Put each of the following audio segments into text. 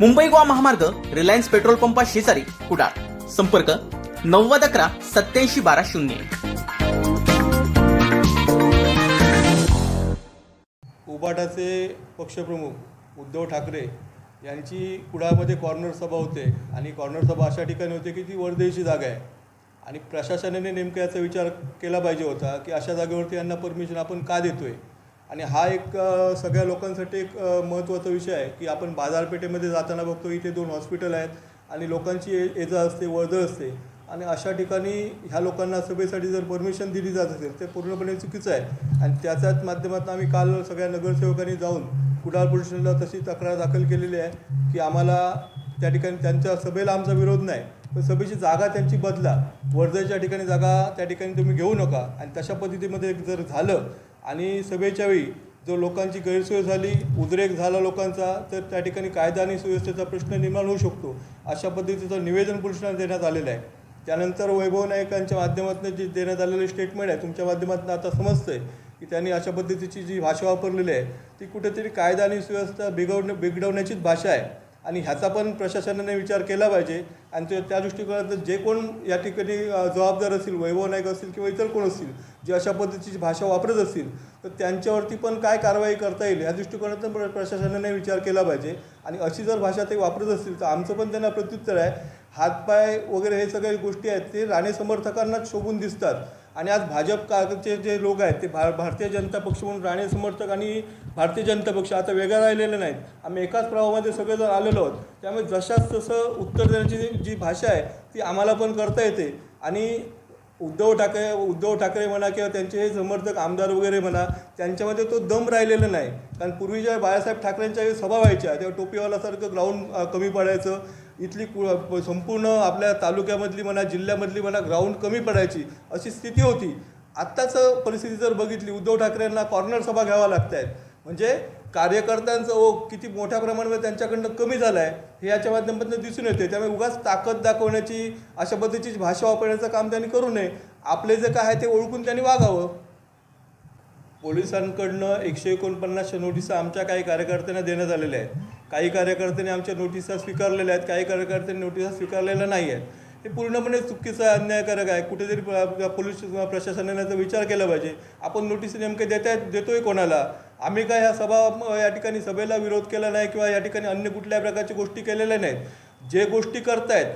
मुंबई गोवा महामार्ग Reliance petrol पंपा शेजारी कुडाळ. संपर्क नव्वद अकरा सत्याऐंशी बारा शून्य एक. उबाटाचे पक्षप्रमुख उद्धव ठाकरे यांची कुडाळमध्ये कॉर्नर सभा होते आणि कॉर्नर सभा अशा ठिकाणी होते की ती वर्धेची जागा आहे. आणि प्रशासनाने नेमका याचा विचार केला पाहिजे होता की अशा जागेवरती यांना परमिशन आपण का देतोय? आणि हा एक सगळ्या लोकांसाठी एक महत्त्वाचा विषय आहे की आपण बाजारपेठेमध्ये जाताना बघतो इथे दोन हॉस्पिटल आहेत आणि लोकांची ए जा असते वर्दळ असते. आणि अशा ठिकाणी ह्या लोकांना सभेसाठी जर परमिशन दिली जात असेल ते पूर्णपणे चुकीचं आहे. आणि त्याच्याच माध्यमातून आम्ही काल सगळ्या नगरसेवकांनी जाऊन कुडाळ पोलीस स्टेशनला तशी तक्रार दाखल केलेली आहे की आम्हाला त्या ठिकाणी त्यांच्या सभेला आमचा विरोध नाही. पण सभेची जागा त्यांची बदला. वर्धेच्या ठिकाणी जागा त्या ठिकाणी तुम्ही घेऊ नका. आणि तशा पद्धतीमध्ये जर झालं आणि सभेच्या वेळी जो लोकांची गैरसोय झाली उद्रेक झाला लोकांचा तर त्या ठिकाणी कायदा आणि सुव्यवस्थेचा प्रश्न निर्माण होऊ शकतो अशा पद्धतीचं निवेदन पोलिसांना देण्यात आलेलं आहे. त्यानंतर वैभव नायकांच्या माध्यमातून जी देण्यात आलेलं स्टेटमेंट आहे तुमच्या माध्यमातून आता समजतं आहे की त्यांनी अशा पद्धतीची जी भाषा वापरलेली आहे ती कुठेतरी कायदा आणि सुव्यवस्था बिघडवण्या बिघडवण्याचीच भाषा आहे. आणि ह्याचा पण प्रशासनाने विचार केला पाहिजे. आणि ते त्या दृष्टिकोनात जे कोण या ठिकाणी जबाबदार असतील वैभव नाईक असतील किंवा इतर कोण असतील जे अशा पद्धतीची भाषा वापरत असतील तर त्यांच्यावरती पण काय कारवाई करता येईल या दृष्टिकोनातून प्र- प्रशासनाने विचार केला पाहिजे. आणि अशी जर भाषा ते वापरत असतील तर आमचं पण त्यांना प्रत्युत्तर आहे. हातपाय वगैरे हे सगळ्या गोष्टी आहेत ते राणे समर्थकांनाच शोभून दिसतात. आणि आज भाजपचे जे लोक आहेत ते भा भारतीय जनता पक्ष म्हणून राणे समर्थक आणि भारतीय जनता पक्ष आता वेगळा राहिलेले नाहीत. आम्ही एकाच प्रवाहामध्ये सगळेजण आलेलो आहोत. त्यामुळे जशाच तसं उत्तर देण्याची जी भाषा आहे ती आम्हाला पण करता येते. आणि उद्धव ठाकरे उद्धव ठाकरे म्हणा किंवा त्यांचे हे समर्थक आमदार वगैरे म्हणा त्यांच्यामध्ये तो दम राहिलेला नाही. कारण पूर्वी ज्या बाळासाहेब ठाकरेंच्या सभा व्हायच्या तेव्हा टोपीवालासारखं ग्राउंड कमी पडायचं. इथली कु संपूर्ण आपल्या तालुक्यामधली म्हणा जिल्ह्यामधली म्हणा ग्राउंड कमी पडायची अशी स्थिती होती. आत्ताच परिस्थिती जर बघितली उद्धव ठाकरेंना कॉर्नर सभा घ्यावा लागत आहेत म्हणजे कार्यकर्त्यांचं ओ किती मोठ्या प्रमाणामध्ये त्यांच्याकडनं कमी झालं आहे हे याच्या माध्यमातून दिसून येते त्यामुळे उगाच ताकद दाखवण्याची अशा पद्धतीची भाषा वापरण्याचं काम त्यांनी करू नये. आपले जे काय आहे ते ओळखून त्यांनी वागावं. पोलिसांकडनं एकशे एकोणपन्नासच्या नोटिसा आमच्या काही कार्यकर्त्यांना देण्यात आलेल्या आहेत. काही कार्यकर्त्यांनी आमच्या नोटिसा स्वीकारलेल्या आहेत काही कार्यकर्त्यांनी नोटिसा स्वीकारलेल्या नाही आहेत. हे पूर्णपणे चुकीचं अन्यायकारक आहे. कुठेतरी पोलीस प्रशासनाने याचा विचार केला पाहिजे. आपण नोटीस नेमके देताय देतोय कोणाला? आम्ही काय ह्या सभा या ठिकाणी सभेला विरोध केला नाही किंवा या ठिकाणी अन्य कुठल्या प्रकारच्या गोष्टी केलेल्या नाहीत. जे गोष्टी करतायत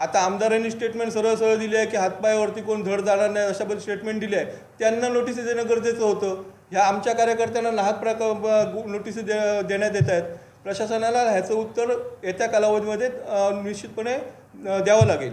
आता आमदारांनी स्टेटमेंट सरळ सरळ दिली आहे की हातपायावरती कोण धड जाणार नाही अशा पण स्टेटमेंट दिली आहे. त्यांना नोटीस देणं गरजेचं होतं. ह्या आमच्या कार्यकर्त्यांना नाहक प्रकार नोटीस दे देण्यात येत आहेत. प्रशासनाला ह्याचं उत्तर येत्या कालावधीमध्ये निश्चितपणे द्यावं लागेल.